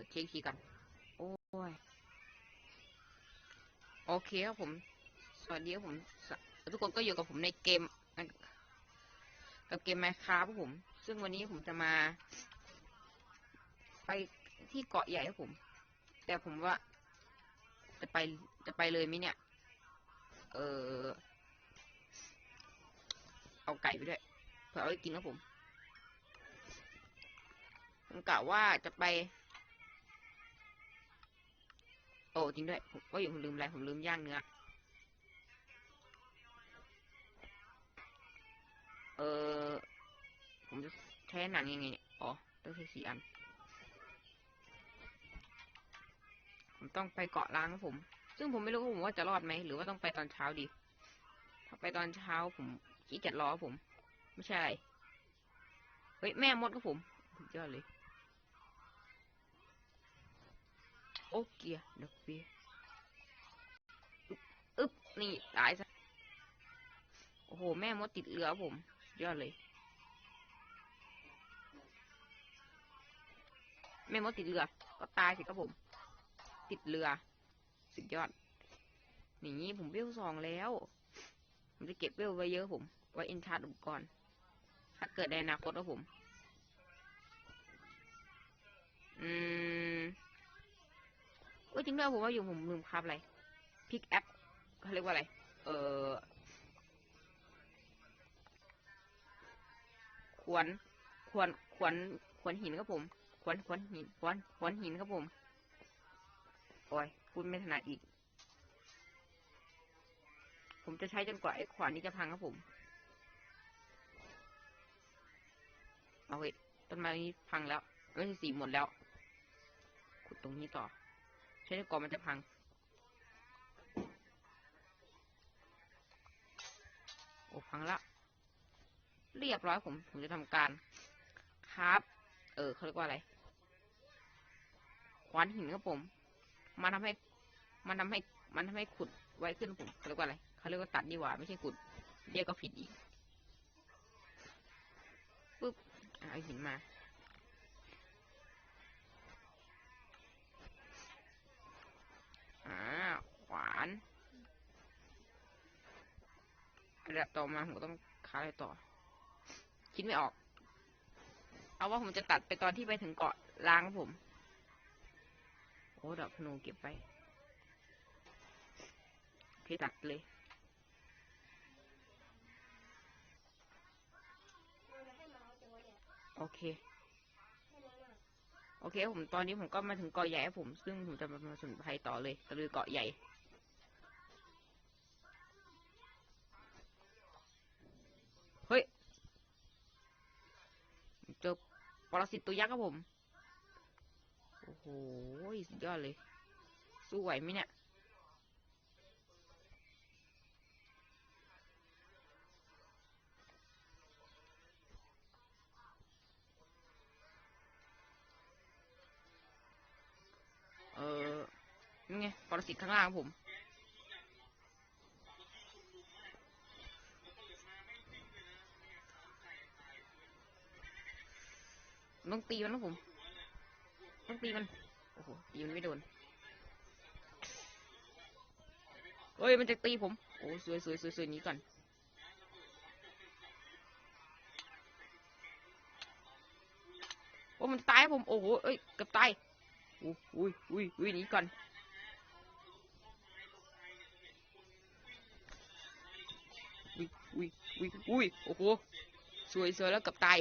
อเช็คทีกัน โอ้ย โอเคครับผม สวัสดีครับผมสทุกคนก็อยู่กับผมในเกม กับเกม Minecraft ครับผม ซึ่งวันนี้ผมจะมา ไปที่เกาะใหญ่ครับผม แต่ผมว่า จะไปจะไปเลยไหมเนี่ย เออเอาไก่ไปด้วยเผื่อเอาไปกินครับผมผมกะว่าจะไป โอ้จริงด้วยผมก็อยู่ผมลืมอะไรผมลืมย่างเนื้อ เออผมจะใช้หนังยังไงเนี่ยอ๋อต้องใช้สี่อัน ผมต้องไปเกาะล้างครับผม ซึ่งผมไม่รู้ว่าผมว่าจะรอดไหมหรือว่าต้องไปตอนเช้าดี ถ้าไปตอนเช้าผมขี้เกียจรอผม ไม่ใช่ เฮ้ยแม่มดครับผมสุดยอดเลย โอ้เกียร์เด็กเบียอึ๊บนี่ตายซะ โอ้โห แม่มดติดเรือผม ยอดเลย แม่มดติดเรือ ก็ตายสิครับผม ติดเรือ สุดยอด นี่ผมเวลสองแล้ว ผมจะเก็บเวลไว้เยอะผม ไว้อินชาร์ดอุปกรณ์ถ้าเกิดในอนาคตนะผม อืม เอ้ยจริงด้วยผมว่าอยู่ผมลืมครับอะไรพิกแอปเขาเรียกว่าอะไร เออขวน ขวน ขวน ขวนหินครับผม ขวน ขวนหิน ขวน ขวนหินครับผม โอ้ยพูดไม่ถนัดอีก ผมจะใช้จนกว่าไอ้ขวานนี้จะพังครับผม เอาเว้ยต้นไม้นี้พังแล้วไม่ใช่สีหมดแล้ว ขุดตรงนี้ต่อ ใช้จนกว่ามันจะพัง โอ้พังละ เรียบร้อยผม ผมจะทำการครับ เออเขาเรียกว่าอะไรขวานหินครับผม มันทำให้ มันทำให้ มันทำให้ขุดไว้ขึ้นผมเขาเรียกว่าอะไรเขาเรียกว่าตัดดีกว่าไม่ใช่ขุด เรียกก็ผิดอีกปึ๊บเอาหินมา อ่าขวานอันดับต่อมาผมต้องค้าอะไรต่อ คิดไม่ออก เอาว่าผมจะตัดไปตอนที่ไปถึงเกาะล้างผม โอ้ดอกพนูเก็บไปโอเคตัดเลยโอเค โอเค ผมตอนนี้ผมก็มาถึงเกาะใหญ่ผม ซึ่งผมจะมาสนภัยต่อเลยตะลือเกาะใหญ่เฮ้ยเจอปรสิตตัวยักษ์ครับผม โอ้โหสุดยอดเลย สู้ไหวไหมเนี่ย นี่ไงปรสิตข้างล่างผม ต้องตีมันนะผม ต้องตีมัน โอ้โห ตีมันไม่โดน เฮ้ย มันจะตีผม โอ้สวยสวยสวยสวยนี้ก่อนโอ้มันตายผม โอ้โหเอ้ย เกือบตายอุ้ยอุ้ยอุ้ยอุ้ยนีก่อน อุ้ยอุ้ยอุ้ยโอ้โหสวยสวยแล้วกือบตาย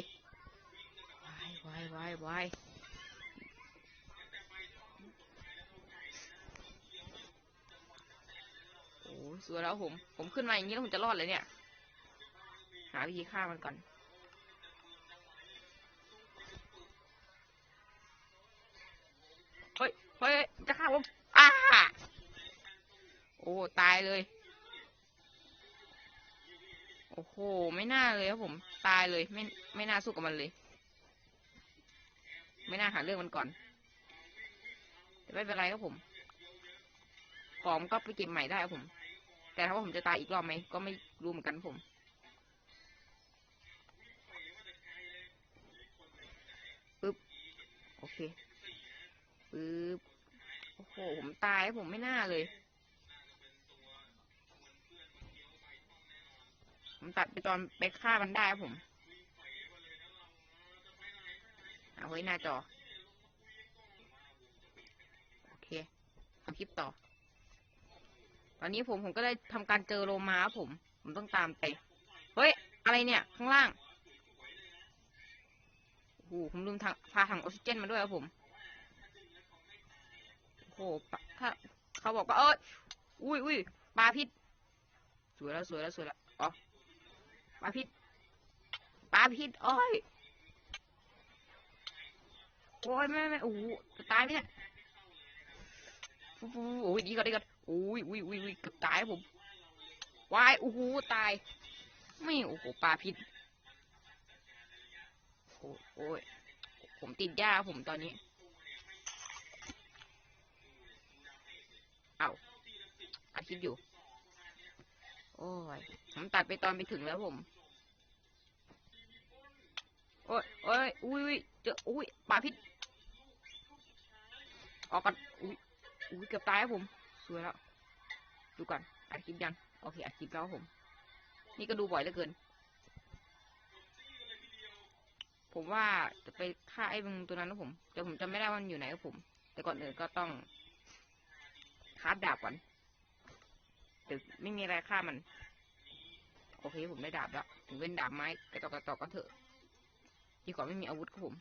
วายวายวายวายโอ้สวยแล้วผม ผมขึ้นมาอย่างนี้แล้วผมจะรอดเลยเนี่ย หาวิธีฆ่ามันก่อนเฮ้ยเฮ้ยจะฆ่าผมอ้าโอ้ ตายเลย โอ้โห ไม่น่าเลยครับผม ตายเลย ไม่ ไม่น่าสู้กับมันเลย ไม่น่าหาเรื่องมันก่อนแต่ไม่เป็นไรครับผมของก็ไปเก็บใหม่ได้ครับผม แต่ถ้าว่าผมจะตายอีกรอบไหม ก็ไม่รู้เหมือนกันผม ปึ๊บ โอเค ปึ๊บ โอ้โห ผมตายผมไม่น่าเลย ผมตัดไปตอนไปฆ่ามันได้ครับผมเอาไว้หน้าจอ โอเคทำคลิปต่อ ตอนนี้ผมผมก็ได้ทำการเจอโลมาครับผม ผมต้องตามไป เฮ้ย อะไรเนี่ย ข้างล่างโอ้โหผมลืมทางพาถังออกซิเจนมาด้วยครับผม โอ้โหถ้าเขาบอกว่าเอออุ้ยอุ้ยปลาพิษ สวยแล้วสวยแล้วสวยแล้วอ๋อ ปลาพิษปลาพิษโอ้ยโอ้ยไม่ไม่โอ้โหจะตายไหมเนี่ยฟูฟูโอ้ยดีก่อนดีก่อนโอ้ยอุ้ยอุ้ยอุ้ยตายผมวายโอ้โหตาย ไม่โอ้โหปลาพิษโอ้โยผมติดยาผมตอนนี้ เอาอาคลิปอยู่ โอ้ย ผมตัดไปตอนไปถึงแล้วผม โอ้ยโอ้ยอุ้ยเจออุ้ยปลาพิษ ออกกันอุ้ยอุ้ยเกือบตายครับผม สวยแล้ว ดูก่อนอัดคลิปยัง โอเคอัดคลิปแล้วผม นี่ก็ดูบ่อยเหลือเกิน ผมว่าจะไปฆ่าไอ้มึงตัวนั้นนะผม แต่ผมจำไม่ได้ว่ามันอยู่ไหนครับผม แต่ก่อนอื่นก็ต้องคาบดาบก่อน แต่ไม่มีอะไรฆ่ามัน โอเค ผมได้ดาบแล้วถึงเป็นดาบไม้กระจอกกระจอกก็เถอะดีกว่าไม่มีอาวุธครับผม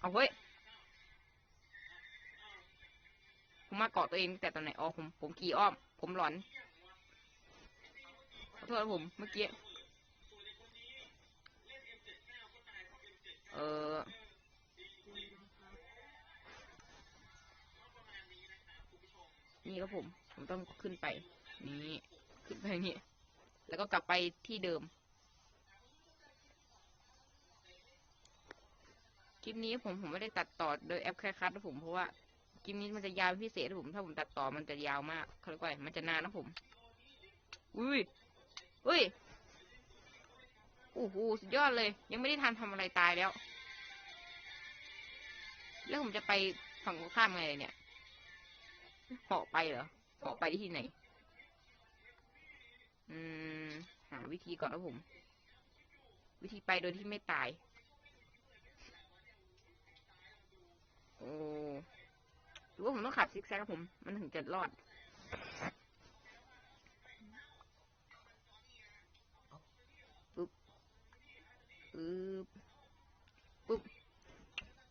เอาเฮ้ยผมมาเกาะตัวเองแต่ตอนไหนอ๋อผมผมขี่อ้อม ผมหลอนขอโทษครับผมเมื่อกี้ เออ นี่ครับผม ผมต้องขึ้นไป นี่ขึ้นไปนี่ แล้วก็กลับไปที่เดิม คลิปนี้ผมผมไม่ได้ตัดต่อโดยแอปแคคัทนะผมเพราะว่าคลิปนี้มันจะยาวพิเศษนะผม ถ้าผมตัดต่อมันจะยาวมากเขาเรียกว่ามันจะนานนะผม อุ้ยอุ้ยโอ้โหสุดยอดเลย ยังไม่ได้ทันทำอะไรตายแล้ว แล้วผมจะไปฝั่งตรงข้ามไงเนี่ย เหาะไปเหรอเหาะไปที่ไหน อืม หาวิธีก่อนนะผม วิธีไปโดยที่ไม่ตาย โอ้หรือว่าผมต้องขับซิกแซกครับผม มันถึงจะรอดปึ๊บปึ๊บปึ๊บ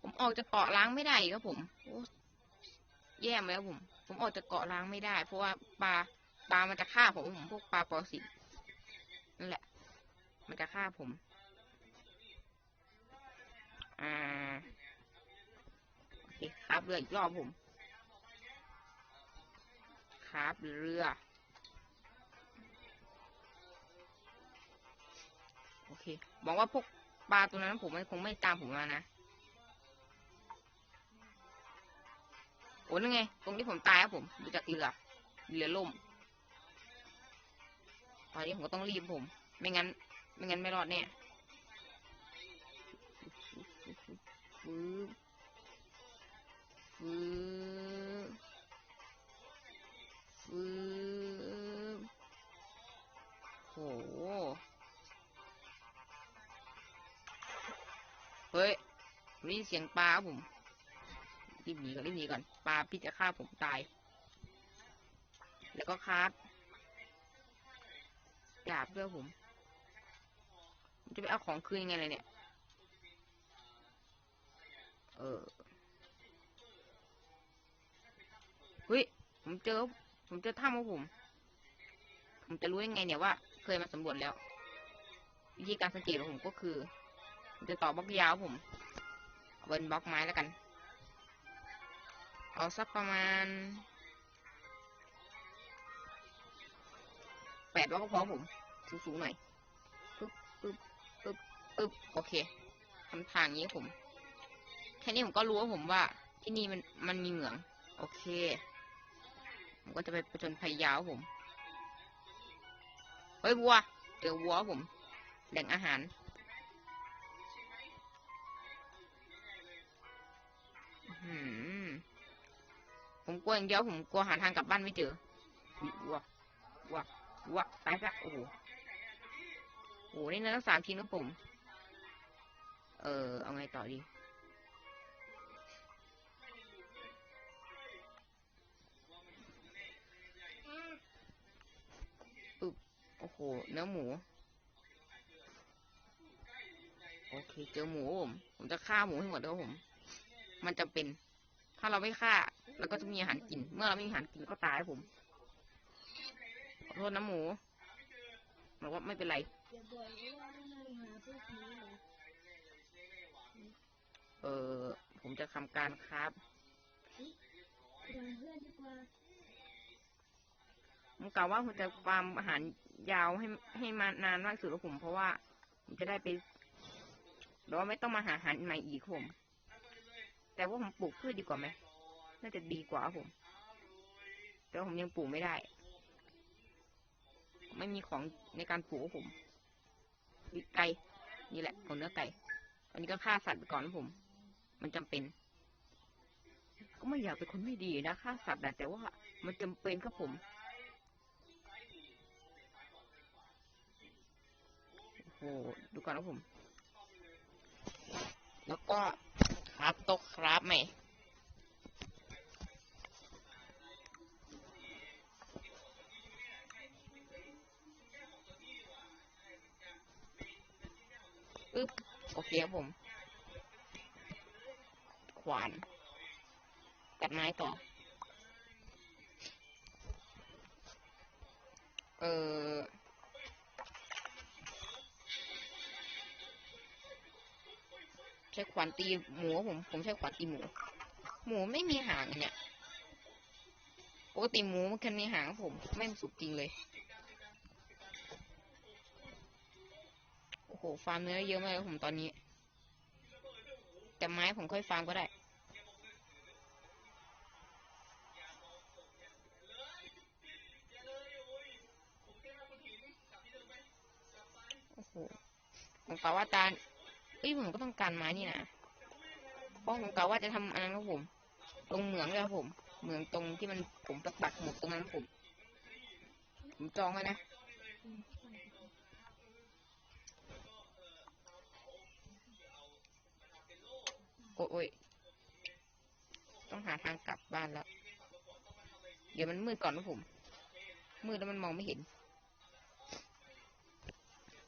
ผมออกจากเกาะล้างไม่ได้ครับผม โอ้ แย่ไหมครับผม ผมออกจากเกาะล้างไม่ได้ เพราะว่าปลาปลามันจะฆ่าผมผมพวกปลาปรสิตนั่นแหละ มันจะฆ่าผม อ่าโอเคครับเรืออีกรอบผมครับเรือ โอเคหวังว่าพวกปลาตัวนั้นผมมันคงไม่ตามผมมานะ อ้นั่นไง ตรงที่ผมตายครับผม ดูจากเรือเรือล่ม ตอนนี้ผมก็ต้องรีบผม ไม่งั้น ไม่งั้นไม่รอดแน่ฟื้บฟื้บฟื้บโห เฮ้ยได้ยินเสียงปลาครับผม รีบหนีก่อนรีบหนีก่อนปลาพิษจะฆ่าผมตาย แล้วก็คาร์ดดาบด้วยผมจะไปเอาของคืนยังไงเลยเนี่ย เออเฮ้ยผมเจอ ผมเจอถ้ำของผม ผมจะรู้ยังไงเนี่ยว่า เคยมาสำรวจแล้ว วิธีการสังเกตของผมก็คือ ผมจะต่อบล็อกยาวผมเอาเป็นบล็อกไม้แล้วกัน เอาสักประมาณแปดบล็อกก็พอผมสูงๆหน่อยปึ๊บปึ๊บปึ๊บปึ๊บโอเคทำทางนี้ผม แค่นี้ผมก็รู้ว่าผมว่า ที่นี่มันมันมีเหมือง โอเค ผมก็จะไปประจนภัยยาวผมเฮ้ยวัวเจอวัวผมแหล่งอาหาร ผมกลัวอย่างเดียวผมกลัวหาทางกลับบ้านไม่เจอวัววัววัวตายซะโอ้โหโอ้โหนี่นะทั้งสามทีมครับผม เออเอาไงต่อดีปึ๊บโอ้โห เนื้อหมู โอเค เจอหมูผม ผมจะฆ่าหมูให้หมดเลยผม มันจะเป็น ถ้าเราไม่ฆ่า เราก็จะมีอาหารกิน เมื่อเราไม่มีอาหารกินก็ตายครับผมขอโทษนะหมูบอกว่าไม่เป็นไร เออผมจะทำการครับเดี๋ยวเพื่อนดีกาผมกล่าวว่าผมจะฟามอาหารยาวให้ให้มานานมากสุดครับผม เพราะว่าผมจะได้ไปหรือว่าไม่ต้องมาหาอาหารใหม่อีกผม แต่ว่าผมปลูกพืชดีกว่าไหม น่าจะดีกว่าผม แต่ผมยังปลูกไม่ได้ ไม่มีของในการปลูกผมมีไก่นี่แหละของเนื้อไก่อันนี้ก็ฆ่าสัตว์ไปก่อนผม มันจำเป็น ก็ไม่อยากเป็นคนไม่ดีนะฆ่าสัตว์นะแต่ว่ามันจำเป็นครับผมโอ้โหดูก่อนนะผม แล้วก็ครับตกครับไหม อึ๊บโอเคครับผม ขวานตัดไม้ต่อ เออใช้ขวานตีหมูผม ผมใช้ขวานตีหมู หมูไม่มีหางเนี่ยปกติหมูมันแค่มีหางผม ไม่สุดจริงเลย หฟาร์มเนื้อเยอะมากครับผมตอนนี้ แต่ไม้ผมค่อยฟาร์มก็ได้ โอ้โหผมกะว่าตาเอ้ยผมก็ต้องการไม้นี่นะเพราะผมกะว่าจะทำอันนั้นครับผม ตรงเหมืองเลยครับผม เหมืองตรงที่มันผมปักปักหมุดตรงนั้นครับผม ผมจองไว้วนะ โอ้ยต้องหาทางกลับบ้านแล้ว เดี๋ยวมันมืดก่อนนะผม มืดแล้วมันมองไม่เห็น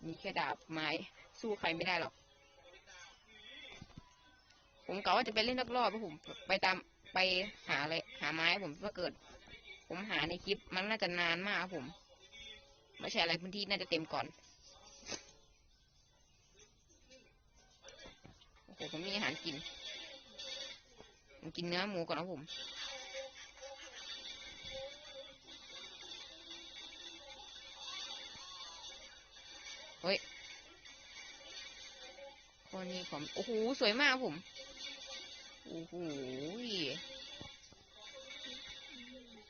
มีแค่ดาบไม้ สู้ใครไม่ได้หรอก ผมกะว่าจะไปเล่นรอบๆเพราะผม ไปตามไปหาอะไรหาไม้ผมถ้าเกิด ผมหาในคลิปมันน่าจะนานมากครับผม ไม่ใช่อะไรพื้นที่น่าจะเต็มก่อน ผมมีอาหารกินผมกินเนื้อหมูก่อนนะผมเฮ้ยคนนี้ผมโอ้โหสวยมากครับผมโอ้โห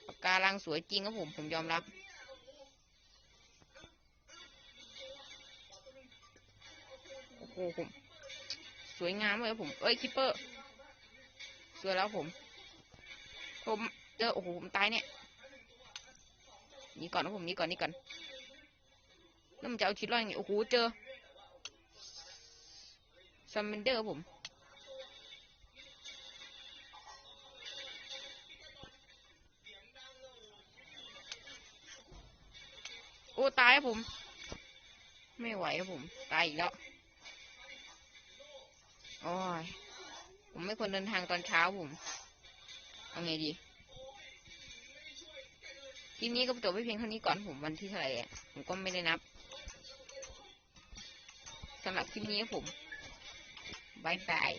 ปากการังสวยจริงครับผม ผมยอมรับโอ้โหผม สวยงามเลยครับผมเอ้ยคิปเปอร์สวยแล้วผม ผมเจอโอ้โหผมตายเนี่ยนี่ก่อนนะผมนี่ก่อนนี่ก่อนแล้วมันจะเอาชีวิตรอดยังไงโอ้โหเจอซัมเบนเดอร์ครับผมโอ้ตายครับผม ไม่ไหวครับผม ตายอีกแล้ว โอ้ย ผมไม่ควรเดินทางตอนเช้าผมเอาไงดีคลิปนี้ก็จบไปเพียงเท่านี้ก่อนผมวันที่เท่าไหร่ะผมก็ไม่ได้นับสำหรับคลิปนี้ผมบายบาย